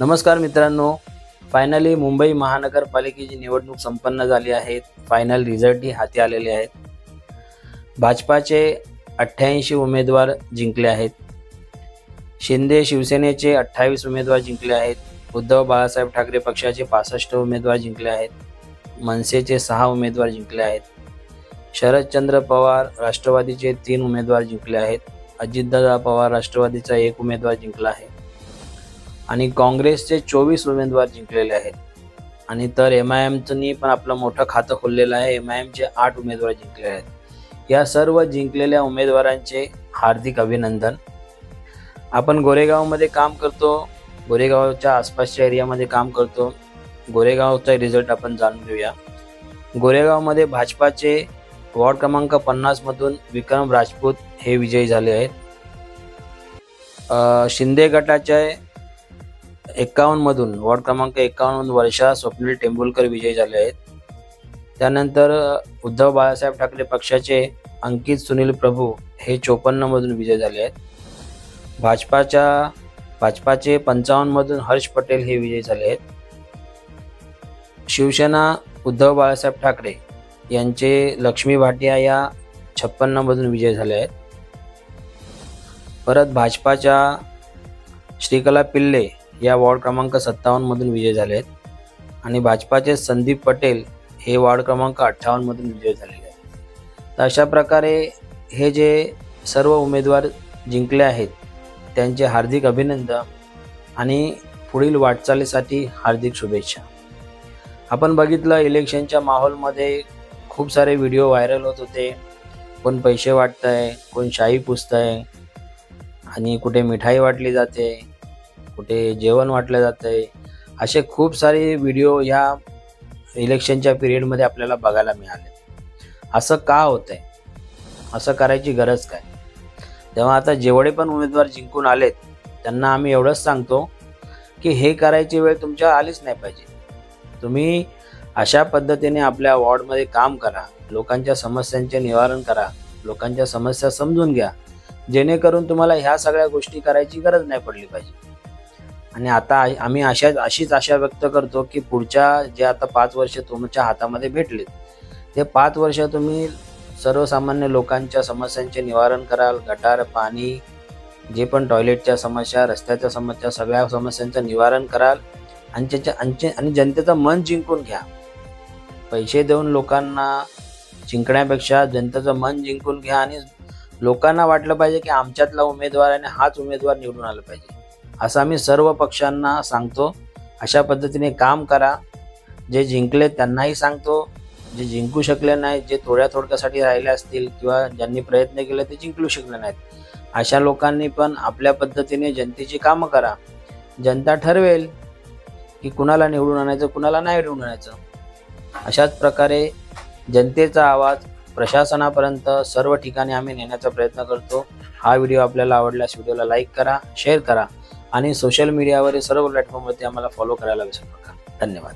नमस्कार मित्रांनो. फायनली मुंबई महानगरपालिकेची निवडणूक संपन्न झाली आहे. फायनल रिझल्टही हाती आलेले आहेत. भाजपाचे अठ्ठ्याऐंशी उमेदवार जिंकले आहेत. शिंदे शिवसेनेचे अठ्ठावीस उमेदवार जिंकले आहेत. उद्धव बाळासाहेब ठाकरे पक्षाचे पासष्ट उमेदवार जिंकले आहेत. मनसेचे सहा उमेदवार जिंकले आहेत. शरदचंद्र पवार राष्ट्रवादीचे तीन उमेदवार जिंकले आहेत. अजितदादा पवार राष्ट्रवादीचा एक उमेदवार जिंकला आहे. आणि काँग्रेसचे चोवीस उमेदवार जिंकलेले आहेत. आणि तर एम आय एमचंनी पण आपलं मोठं खातं खोललेलं आहे. एम आय एमचे आठ उमेदवार जिंकले आहेत. या सर्व जिंकलेल्या उमेदवारांचे हार्दिक अभिनंदन. आपण गोरेगावमध्ये काम करतो. गोरेगावच्या आसपासच्या एरियामध्ये काम करतो. गोरेगावचा रिझल्ट आपण जाणून घेऊया. गोरेगावमध्ये भाजपाचे वॉर्ड क्रमांक पन्नासमधून विक्रम राजपूत हे विजयी झाले आहेत. शिंदे गटाचे एक्कावन्नमधून वॉर्ड क्रमांक एक्कावन्न वर्षा स्वप्नील टेंभुलकर विजयी झाले आहेत. त्यानंतर उद्धव बाळासाहेब ठाकरे पक्षाचे अंकित सुनील प्रभू हे चोपन्नमधून विजय झाले आहेत. भाजपाच्या भाजपाचे पंचावन्नमधून हर्ष पटेल हे विजयी झाले आहेत. शिवसेना उद्धव बाळासाहेब ठाकरे यांचे लक्ष्मी भाटिया या छप्पन्नमधून विजय झाले आहेत. परत भाजपाच्या श्रीकला पिल्ले या वॉर्ड क्रमांक सत्तावन्नमधून विजय झाले आहेत. आणि भाजपाचे संदीप पटेल हे वॉर्ड क्रमांक अठ्ठावन्नमधून विजय झालेले आहेत. तर अशा प्रकारे हे जे सर्व उमेदवार जिंकले आहेत त्यांचे हार्दिक अभिनंदन आणि पुढील वाटचालीसाठी हार्दिक शुभेच्छा. आपण बघितलं इलेक्शनच्या माहोलमध्ये खूप सारे व्हिडिओ व्हायरल होत होते. कोण पैसे वाटत आहे कोण शाही आहे आणि कुठे मिठाई वाटली जाते. कुठे जेवण वाटलं जातंय. असे खूप सारे व्हिडिओ ह्या इलेक्शनच्या पिरियडमध्ये आपल्याला बघायला मिळाले. असं का होतंय? असं करायची गरज काय? तेव्हा आता जेवढे पण उमेदवार जिंकून आलेत त्यांना आम्ही एवढंच सांगतो की हे करायची वेळ तुमच्या आलीच नाही पाहिजे. तुम्ही अशा पद्धतीने आपल्या वॉर्डमध्ये काम करा लोकांच्या समस्यांचे निवारण करा लोकांच्या समस्या समजून घ्या. जेणेकरून तुम्हाला ह्या सगळ्या गोष्टी करायची गरज नाही पडली पाहिजे. आणि आता आम्ही अशा अशीच आशा व्यक्त करतो की पुढच्या जे आता पाच वर्ष तुमच्या हातामध्ये भेटलेत ते पाच वर्ष तुम्ही सर्वसामान्य लोकांच्या समस्यांचे निवारण कराल. गटार पाणी जे पण टॉयलेटच्या समस्या रस्त्याच्या समस्या सगळ्या समस्यांचं निवारण कराल. आणि त्याच्या आणि आणि जनतेचं मन जिंकून घ्या. पैसे देऊन लोकांना जिंकण्यापेक्षा जनतेचं मन जिंकून घ्या. आणि लोकांना वाटलं पाहिजे की आमच्यातला उमेदवार आणि हाच उमेदवार निवडून आला पाहिजे. असं आम्ही सर्व पक्षांना सांगतो. अशा पद्धतीने काम करा. जे जिंकले त्यांनाही सांगतो. जे जिंकू शकले नाहीत जे थोड्या थोडक्यासाठी राहिले असतील किंवा ज्यांनी प्रयत्न केले ते जिंकू शकले नाहीत. अशा लोकांनी पण आपल्या पद्धतीने जनतेची कामं करा. जनता ठरवेल की कुणाला निवडून आणायचं कुणाला नाही निवडून आणायचं. अशाच प्रकारे जनतेचा आवाज प्रशासनापर्यंत सर्व ठिकाणी आम्ही नेण्याचा प्रयत्न करतो. हा व्हिडिओ आपल्याला आवडल्यास व्हिडिओला लाईक करा शेअर करा. आणि सोशल मीडियावरील सर्व प्लॅटफॉर्मवरती आम्हाला फॉलो करायला विसरू नका धन्यवाद.